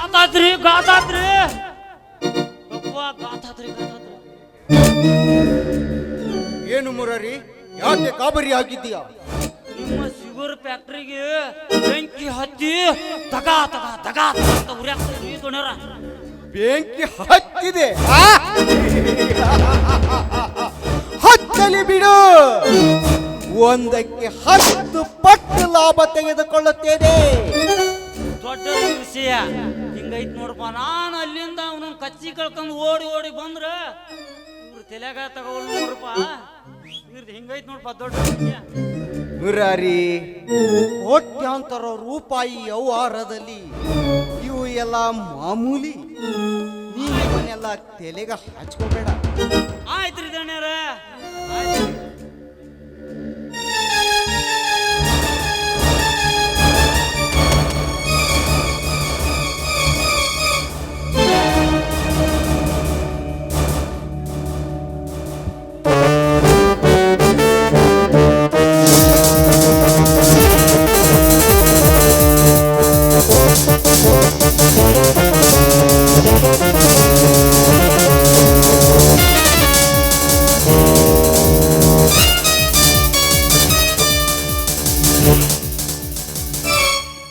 ಗಾತಾತ್ರಿ ಗಾತಾತ್ರಿ ಗಪ್ಪ ಗಾತಾತ್ರಿ ಗಾತಾತ್ರಿ ಏನು ಮುರಾರಿ? ಯಾಕೆ ಕಾಬರಿ ಆಗಿದ್ದೀಯಾ? ನಿಮ್ಮ ಶುಗರ್ ಫ್ಯಾಕ್ಟ್ರಿಗೆ ಬೆಂಕಿ ಹತ್ತಿ ತಗಾ ತಗಾ ತಗಾ ತಗ ಅಂತ ಉರಿಯಾಕ್ತಾರೆ ದೊಣ್ಣರ. ಬೆಂಕಿ ಹತ್ತಿದೆ. ಆ? ಹತ್ತಲಿ ಬಿಡು. ಒಂದಕ್ಕೆ ಹತ್ತು ಪಟ್ಟು ಲಾಭ ತೆಗೆದುಕೊಳ್ಳುತ್ತೇನೆ. ದೊಡ್ಡ ವಿಷಯ ಹಿಂಗೈತ್ ನೋಡಪ್ಪ ನಾನು ಅಲ್ಲಿಂದ ಅವನ ಕಚ್ಚಿ ಕಳ್ಕೊಂಡು ಓಡಿ ಓಡಿ ಬಂದ್ರ ಇವ್ರ ತಲೆಗ ತಗೊಳ್ ನೋಡ್ರಪ್ಪ. ಇವ್ರದ್ದು ಹಿಂಗೈತ್ ನೋಡಪ್ಪ ದೊಡ್ಡ ಮುರಾರಿ. ಕೋಟ್ಯಾಂತರ ರೂಪಾಯಿ ವ್ಯವಹಾರದಲ್ಲಿ ಇವು ಎಲ್ಲ ಮಾಮೂಲಿ. ನೀವು ಇವನ್ನೆಲ್ಲ ತಲೆಗೆ ಹಚ್ಕೋಬೇಡ. ಆಯ್ತ್ರಿ ದಣ್ಯರ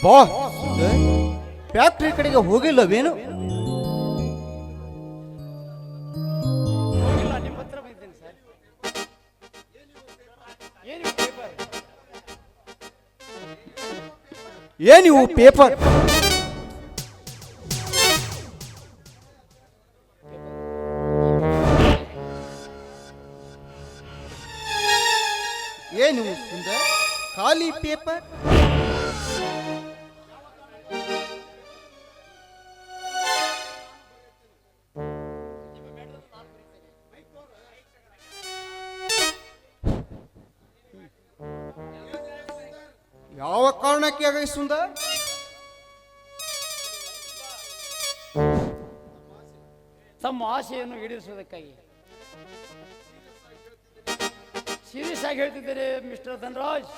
ಬಾ. ಫ್ಯಾಕ್ಟ್ರಿ ಕಡೆಗೆ ಹೋಗಿಲ್ಲವೇನು? ಏನಿವು ಪೇಪರ್ ಕಾರಣಕ್ಕೆ ಆಗ ಸುಂದರ್. ತಮ್ಮ ಆಸೆಯನ್ನು ಈಡೇರಿಸುವುದಕ್ಕಾಗಿ. ಸೀರಿಯಸ್ ಆಗಿ ಹೇಳ್ತಿದ್ದೇನೆ ಮಿಸ್ಟರ್ ಧನರಾಜ್.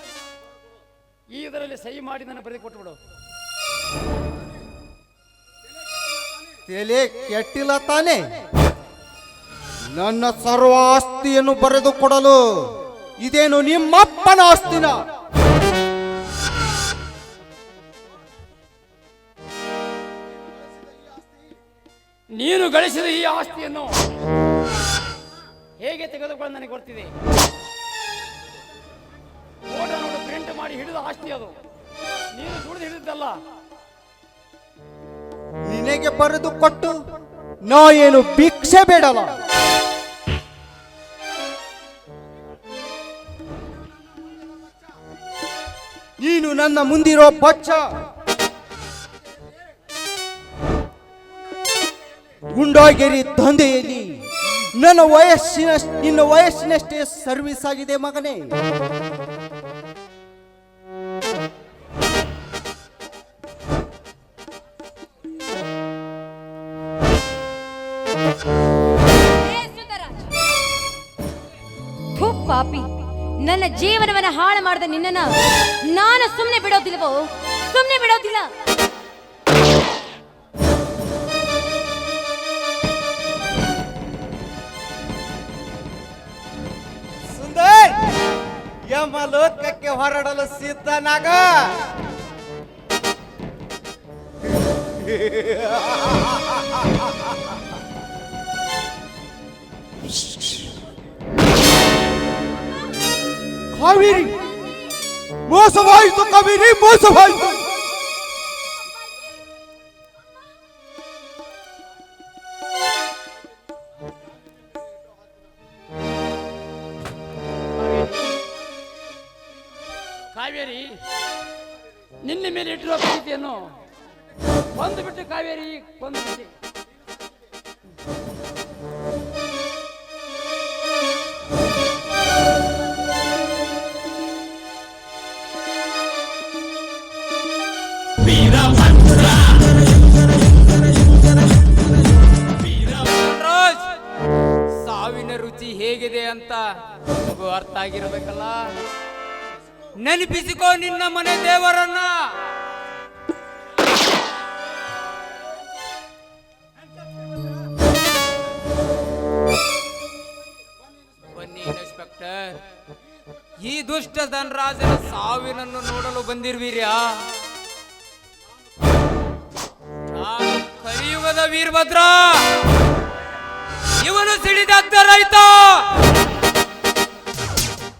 ಈ ಇದರಲ್ಲಿ ಸಹಿ ಮಾಡಿ ನನ್ನ ಬರೆದು ಕೊಟ್ಬಿಡು ತಲೆ ಕೆಟ್ಟಿಲ್ಲ ತಾನೆ. ನನ್ನ ಸರ್ವಾಸ್ತಿಯನ್ನು ಬರೆದು ಕೊಡಲು ಇದೇನು ನಿಮ್ಮಪ್ಪನ ಆಸ್ತಿನ? ನೀನು ಗಳಿಸಿದ ಈ ಆಸ್ತಿಯನ್ನು ಹೇಗೆ ತೆಗೆದುಕೊಂಡು ನನಗೆ ಗೊತ್ತಿದೆ ಫೋಟೋ ಪ್ರಿಂಟ್ ಮಾಡಿ ಹಿಡಿದ ಆಸ್ತಿ ಅದು. ನೀನು ದುಡಿದು ಹಿಡಿದಲ್ಲ ನಿನಗೆ ಬರೆದು ಕೊಟ್ಟು ನಾ ಏನು ಭಿಕ್ಷೆ ಬೇಡಲ್ಲ? ನೀನು ನನ್ನ ಮುಂದಿರೋ ಬಚ್ಚ. ಗುಂಡಾಗಿರಿ ದಂಧೆಯಲ್ಲಿ. ನನ್ನ ವಯಸ್ಸಿನ, ನಿನ್ನ ವಯಸ್ಸಿನಷ್ಟೇ ಸರ್ವಿಸ್ ಆಗಿದೆ ಮಗನೇ. ಪಾಪಿ. ನನ್ನ ಜೀವನವನ್ನ ಹಾಳು ಮಾಡಿದ ನಿನ್ನನ್ನ ನಾನು ಸುಮ್ಮನೆ ಬಿಡೋದಿಲ್ವೋ? ಸುಮ್ಮನೆ ಬಿಡೋದಿಲ್ಲ. ಯಮ ಲೋಕಕ್ಕೆ ಹೊರಡಲು ಸಿದ್ಧನಾಗ. ಕಾವೇರಿ ಮೋಸವಾಯಿತು ಕಾವೇರಿ ಮೋಸವಾಯಿತು. ಕಾವೇರಿ ನಿನ್ನ ಮೇಲೆ ಇಟ್ಟಿರೋ ಪ್ರೀತಿಯನ್ನು ಕೊಂದು ಬಿಟ್ಟು ಕಾವೇರಿ ಕೊಂದು ಬಿಟ್ಟು ಸಾವಿನ ರುಚಿ ಹೇಗಿದೆ ಅಂತ ಅರ್ಥ ಆಗಿರ್ಬೇಕಲ್ಲ? ನೆನಪಿಸಿಕೋ ನಿನ್ನ ಮನೆ ದೇವರನ್ನ. ಬನ್ನಿ ಇನ್ಸ್ಪೆಕ್ಟರ್. ಈ ದುಷ್ಟ ಧನರಾಜನ ಸಾವಿನನ್ನು ನೋಡಲು ಬಂದಿರ್ವೀರ್ಯಾ? ಕಲಿಯುಗದ ವೀರಭದ್ರ? ಇವನು ಸಿಡಿದಾಗ್ತಾರಾಯ್ತ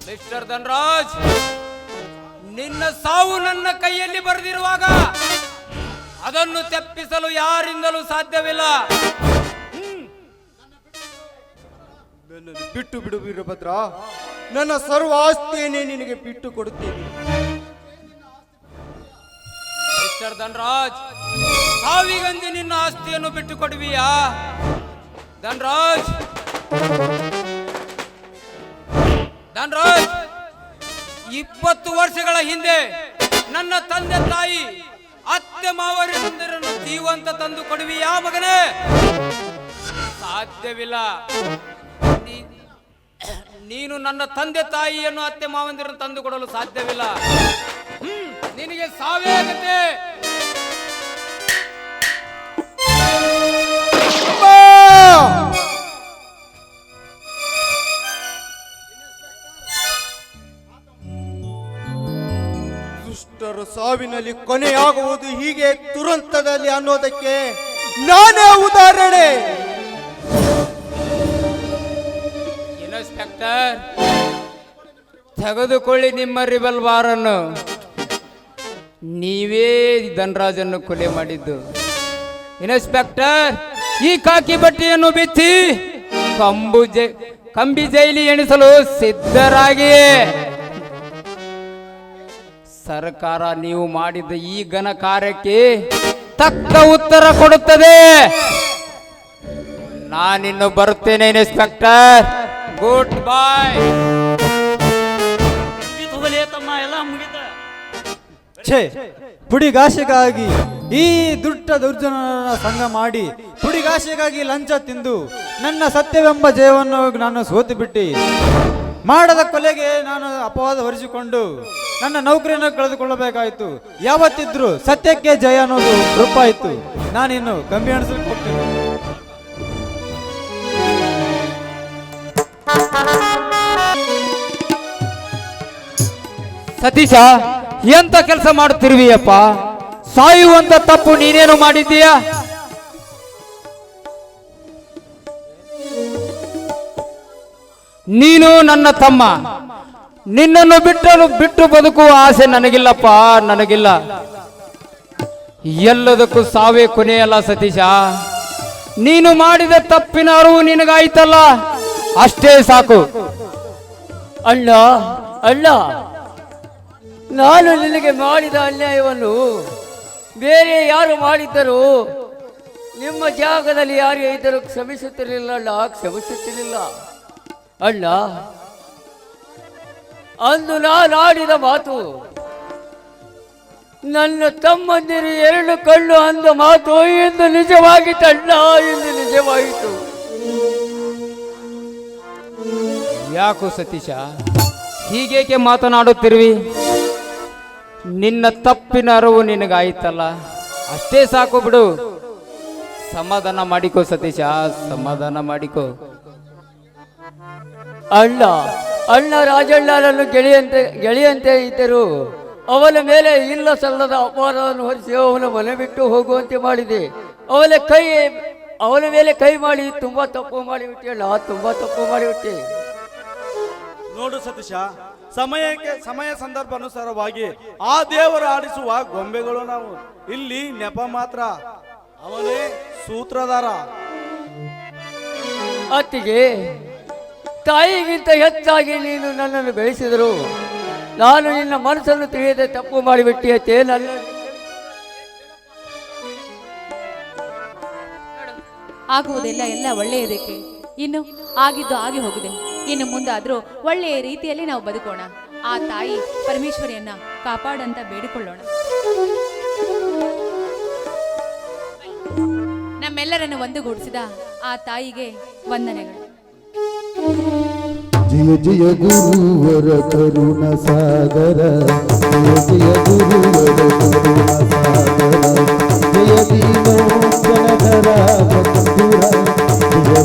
ಮಿಸ್ಟರ್ ಧನರಾಜ್ ನಿನ್ನ ಸಾವು ನನ್ನ ಕೈಯಲ್ಲಿ ಬರೆದಿರುವಾಗ ಅದನ್ನು ತೆಪ್ಪಿಸಲು ಯಾರಿಂದಲೂ ಸಾಧ್ಯವಿಲ್ಲ. ನನ್ನನ್ನು ಬಿಟ್ಟು ಬಿಡು ವೀರಭದ್ರ. ನನ್ನ ಸರ್ವ ಆಸ್ತಿಯನ್ನೇ ನಿನಗೆ ಬಿಟ್ಟು ಕೊಡುತ್ತೇನೆ. ಮಿಸ್ಟರ್ ಧನರಾಜ್ ಸಾವಿಗಂದಿ ನಿನ್ನ ಆಸ್ತಿಯನ್ನು ಬಿಟ್ಟು ಕೊಡುವಿಯಾ? ಧನರಾಜ್! ಧನರಾಜ್! ಇಪ್ಪತ್ತು ವರ್ಷಗಳ ಹಿಂದೆ ನನ್ನ ತಂದೆ ತಾಯಿ ಅತ್ತೆ ಮಾವರಿಂದರನ್ನು ಜೀವಂತ ತಂದು ಕೊಡುವಿಯಾ ಮಗನೇ? ಸಾಧ್ಯವಿಲ್ಲ. ನೀನು ನನ್ನ ತಂದೆ ತಾಯಿಯನ್ನು ಅತ್ತೆ ಮಾವಂದಿರನ್ನು ತಂದು ಕೊಡಲು ಸಾಧ್ಯವಿಲ್ಲ. ನಿನಗೆ ಸಾವೇ ಆಗುತ್ತೆ. ದುಷ್ಟರ ಸಾವಿನಲ್ಲಿ ಕೊನೆಯಾಗುವುದು ಹೀಗೆ ದುರಂತದಲ್ಲಿ ಅನ್ನೋದಕ್ಕೆ ನಾನೇ ಉದಾಹರಣೆ. ಇನ್ಸ್ಪೆಕ್ಟರ್, ತೆಗೆದುಕೊಳ್ಳಿ ನಿಮ್ಮ ರಿವಲ್ವಾರ್ ವಾರನ್ನು ನೀವೇ ಧನರಾಜನ್ನು ಕೊಲೆ ಮಾಡಿದ್ದು. ಇನ್ಸ್ಪೆಕ್ಟರ್, ಈ ಕಾಕಿ ಬಟ್ಟೆಯನ್ನು ಬಿಚ್ಚಿ ಕಂಬು ಜೈ, ಕಂಬಿ ಜೈಲಿ ಎಣಿಸಲು ಸಿದ್ಧರಾಗಿಯೇ. ಸರ್ಕಾರ ನೀವು ಮಾಡಿದ ಈ ಘನ ಕಾರ್ಯಕ್ಕೆ ತಕ್ಕ ಉತ್ತರ ಕೊಡುತ್ತದೆ. ನಾನಿನ್ನು ಬರುತ್ತೇನೆ ಇನ್ಸ್ಪೆಕ್ಟರ್. ಗುಡ್ ಬಾಯ್ ಛೇ ಪುಡಿಗಾಶೆಗಾಗಿ ಈ ದುಷ್ಟ ದುರ್ಜನರನ್ನ ಸಂಘ ಮಾಡಿ ಪುಡಿಗಾಶೆಗಾಗಿ ಲಂಚ ತಿಂದು ನನ್ನ ಸತ್ಯವೆಂಬ ಜಯವನ್ನು ನಾನು ಸೋತು ಬಿಟ್ಟು ಮಾಡದ ಕೊಲೆಗೆ ನಾನು ಅಪವಾದ ಹೊರಿಸಿಕೊಂಡು ನನ್ನ ನೌಕರಿಯನ್ನು ಕಳೆದುಕೊಳ್ಳಬೇಕಾಯಿತು. ಯಾವತ್ತಿದ್ರು ಸತ್ಯಕ್ಕೆ ಜಯ ಅನ್ನೋದು ರೂಪಾಯಿತು ನಾನಿನ್ನು ಗಂಭೀರ ಅಣಿಸಲಿಕ್ಕೆ ಹೋಗ್ತೇನೆ ಸತೀಶ, ಎಂತ ಕೆಲಸ ಮಾಡುತ್ತಿರುವಿಯಪ್ಪ? ಸಾಯುವಂತ ತಪ್ಪು ನೀನೇನು ಮಾಡಿದ್ದೀಯಾ? ನೀನು ನನ್ನ ತಮ್ಮ. ನಿನ್ನನ್ನು ಬಿಟ್ಟನು ಬಿಟ್ಟು ಬದುಕುವ ಆಸೆ ನನಗಿಲ್ಲಪ್ಪ, ನನಗಿಲ್ಲ. ಎಲ್ಲದಕ್ಕೂ ಸಾವೇ ಕೊನೆಯಲ್ಲ ಸತೀಶ. ನೀನು ಮಾಡಿದ ತಪ್ಪಿನ ಅರಿವು ನಿನಗಾಯ್ತಲ್ಲ? ಅಷ್ಟೇ ಸಾಕು. ಅಣ್ಣ ಅಣ್ಣ, ನಾನು ನಿನಗೆ ಮಾಡಿದ ಅನ್ಯಾಯವನ್ನು ಬೇರೆ ಯಾರು ಮಾಡಿದ್ದರು ನಿಮ್ಮ ಜಾಗದಲ್ಲಿ ಯಾರು ಇದ್ದರೂ ಕ್ಷಮಿಸುತ್ತಿರಲಿಲ್ಲ ಅಣ್ಣ, ಕ್ಷಮಿಸುತ್ತಿರಲಿಲ್ಲ. ಅಣ್ಣ, ಅಂದು ನಾನಾಡಿದ ಮಾತು, ನನ್ನ ತಮ್ಮಂದಿರು ಎರಡು ಕಣ್ಣು ಅಂದ ಮಾತು ಎಂದು ನಿಜವಾಗಿತ್ತು ಅಣ್ಣ ಎಂದು ನಿಜವಾಯಿತು. ಯಾಕೋ ಸತೀಶ, ಹೀಗೇಕೆ ಮಾತನಾಡುತ್ತಿರುವಿ? ನಿನ್ನ ತಪ್ಪಿನ ಅರಿವು ನಿನಗಾಯಿತಲ್ಲ, ಅಷ್ಟೇ ಸಾಕು ಬಿಡು. ಸಮಾಧಾನ ಮಾಡಿಕೋ ಸತೀಶ, ಸಮಾಧಾನ ಮಾಡಿಕೋ. ಅಣ್ಣ ಅಣ್ಣ ರಾಜಣ್ಣನನ್ನು ಗೆಳೆಯಂತೆ ಗೆಳೆಯಂತೆ ಇದ್ದರು. ಅವನ ಮೇಲೆ ಇಲ್ಲ ಸಲ್ಲದ ಅಪಾರವನ್ನು ಹೊರಿಸಿ ಅವನ ಮನೆ ಬಿಟ್ಟು ಹೋಗುವಂತೆ ಮಾಡಿದೆ. ಅವನ ಕೈ ಅವನ ಮೇಲೆ ಕೈ ಮಾಡಿ ತುಂಬಾ ತಪ್ಪು ಮಾಡಿಬಿಟ್ಟೆ ಅಣ್ಣ ತುಂಬಾ ತಪ್ಪು ಮಾಡಿಬಿಟ್ಟೆ. ನೋಡು ಸತೀಶ ಸಮಯಕ್ಕೆ ಸಮಯ ಸಂದರ್ಭ ಅನುಸಾರವಾಗಿ ಆ ದೇವರು ಆಡಿಸುವ ಗೊಂಬೆಗಳು ನಾವು. ಇಲ್ಲಿ ನೆಪ ಮಾತ್ರ. ಅವನೇ ಸೂತ್ರಧಾರ. ಅತ್ತಿಗೆ ತಾಯಿಗಿಂತ ಹೆಚ್ಚಾಗಿ ನೀನು ನನ್ನನ್ನು ಬೆಳೆಸಿದರು. ನಾನು ನಿನ್ನ ಮನಸ್ಸನ್ನು ತಿಳಿಯದೆ ತಪ್ಪು ಮಾಡಿಬಿಟ್ಟಿಯತ್ತೆ ನನ್ನ ಆಗುವುದಿಲ್ಲ ಎಲ್ಲ ಒಳ್ಳೆಯದಕ್ಕೆ ಇನ್ನು ಆಗಿದ್ದು ಆಗಿ ಹೋಗಿದೆ. ಇನ್ನು ಮುಂದಾದರೂ ಒಳ್ಳೆಯ ರೀತಿಯಲ್ಲಿ ನಾವು ಬದುಕೋಣ. ಆ ತಾಯಿ ಪರಮೇಶ್ವರಿಯನ್ನ ಕಾಪಾಡಂತ ಬೇಡಿಕೊಳ್ಳೋಣ. ನಮ್ಮೆಲ್ಲರನ್ನು ಒಂದುಗೂಡಿಸಿದ ಆ ತಾಯಿಗೆ ವಂದನೆಗಳು. ಜಯ ಜಯ ಗುರುವರ ಕರುಣ ಸಾಗರ ಜಯ ಜಯ ಗುರುವರ ಕರುಣ ಸಾಗರ ಜಯ ದೀನೋತ್ತರಧರ ಬಂಧುರ ಜಯವರ ಕಲಿಹರ